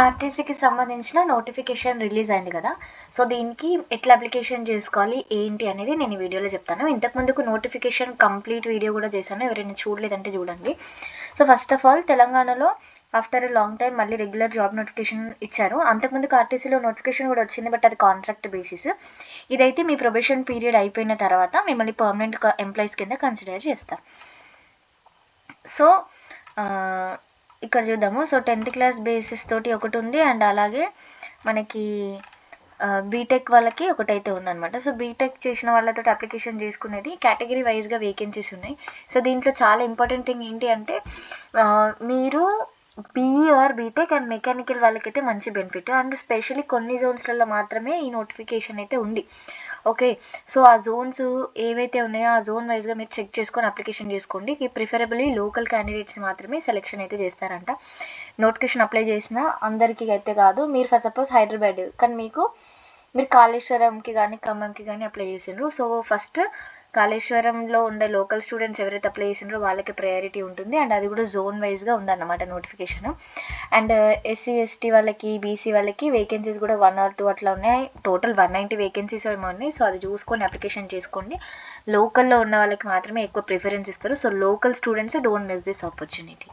ఆర్టీసీకి సంబంధించిన notification release అయింది కదా. సో దీనికి ఎట్లా అప్లికేషన్ చేసుకోవాలి? ఏంటి అనేది నేను ఈ వీడియోలో చెప్తాను. ఇంతకు ముందుకు నోటిఫికేషన్ కంప్లీట్ వీడియో కూడా చేశాను. ఎవరైనా చూడలేదంటే చూడండి. సో ఫస్ట్ ఆఫ్ ఆల్ తెలంగాణలో ఆఫ్టర్ లాంగ్ టైం మళ్ళీ రెగ్యులర్ జాబ్ నోటిఫికేషన్ ఇచ్చారు. అంతకుముందుకు ఆర్టీసీలో నోటిఫికేషన్ కూడా వచ్చింది బట్ అది కాంట్రాక్ట్ బేసిస్ ఇదైతే మీ ప్రొబేషన్ పీరియడ్ అయిపోయిన తర్వాత మిమ్మల్ని పర్మనెంట్ ఎంప్లాయీస్ కింద కన్సిడర్ చేస్తారు సో ఇక్కడ చూద్దాము. సో టెన్త్ క్లాస్ బేసిస్ తోటి ఒకటి ఉంది. అండ్ అలాగే మనకి బీటెక్ వాళ్ళకి ఒకటైతే ఉందన్నమాట. సో బీటెక్ చేసిన వాళ్ళతో అప్లికేషన్ చేసుకునేది కేటగిరీ వైజ్గా వేకెన్సీస్ ఉన్నాయి. సో దీంట్లో చాలా ఇంపార్టెంట్ థింగ్ ఏంటి అంటే మీరు BE or BTech and mechanical వాళ్ళకైతే మంచి బెనిఫిట్ అండ్ స్పెషల్లీ కొన్ని జోన్స్లలో మాత్రమే ఈ నోటిఫికేషన్ అయితే ఉంది. ఓకే. సో ఆ జోన్స్ ఏవైతే ఉన్నాయో ఆ జోన్ వైజ్గా మీరు చెక్ చేసుకొని అప్లికేషన్ చేసుకోండి. ప్రిఫరబుల్లీ లోకల్ క్యాండిడేట్స్ మాత్రమే సెలెక్షన్ అయితే చేస్తారంట. నోటిఫికేషన్ అప్లై చేసిన అందరికీ అయితే కాదు. మీరు ఫర్ సపోజ్ హైదరాబాద్ కానీ మీకు మీరు కాళేశ్వరంకి కానీ ఖమ్మంకి కానీ అప్లై చేసిండ్రు. సో ఫస్ట్ కాళేశ్వరంలో ఉండే లోకల్ స్టూడెంట్స్ ఎవరైతే అప్లై చేసిండ్రో వాళ్ళకి ప్రయారిటీ ఉంటుంది. అండ్ అది కూడా జోన్ వైజ్గా ఉందన్నమాట notification and uh, SC ST వాళ్ళకి బీసీ వాళ్ళకి వేకెన్సీస్ కూడా వన్ ఆర్ టూ అట్లా ఉన్నాయి. టోటల్ వన్ నైంటీ వేకెన్సీస్ ఏమో ఉన్నాయి. సో అది చూసుకొని అప్లికేషన్ చేసుకోండి. లోకల్లో ఉన్న వాళ్ళకి మాత్రమే ఎక్కువ ప్రిఫరెన్స్ ఇస్తారు. So local students don't miss this opportunity